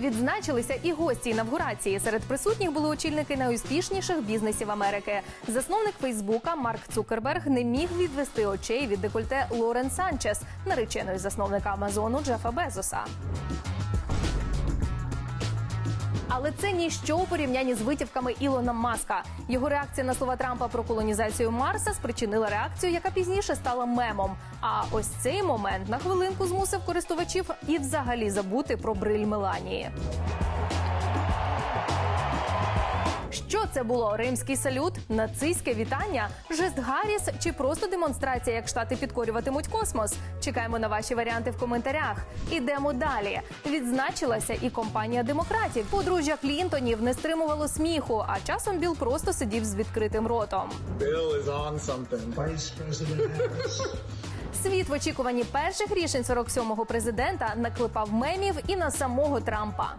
Відзначилися і гості інавгурації. Серед присутніх були очільники найуспішніших бізнесів Америки. Засновник Фейсбука Марк Цукерберг не міг відвести очей від декольте Лорен Санчес, нареченої засновника Амазону Джефа Безоса. Але це ніщо у порівнянні з витівками Ілона Маска. Його реакція на слова Трампа про колонізацію Марса спричинила реакцію, яка пізніше стала мемом. А ось цей момент на хвилинку змусив користувачів і взагалі забути про бриль Меланії. Це було? Римський салют, нацистське вітання, жест Гарріс чи просто демонстрація, як штати підкорюватимуть космос? Чекаємо на ваші варіанти в коментарях. Ідемо далі. Відзначилася і компанія демократів. Подружжя Клінтонів не стримувало сміху, а часом Біл просто сидів з відкритим ротом. Bill is on something. Vice President Harris. Світ в очікуванні перших рішень 47-го президента наклепав мемів і на самого Трампа.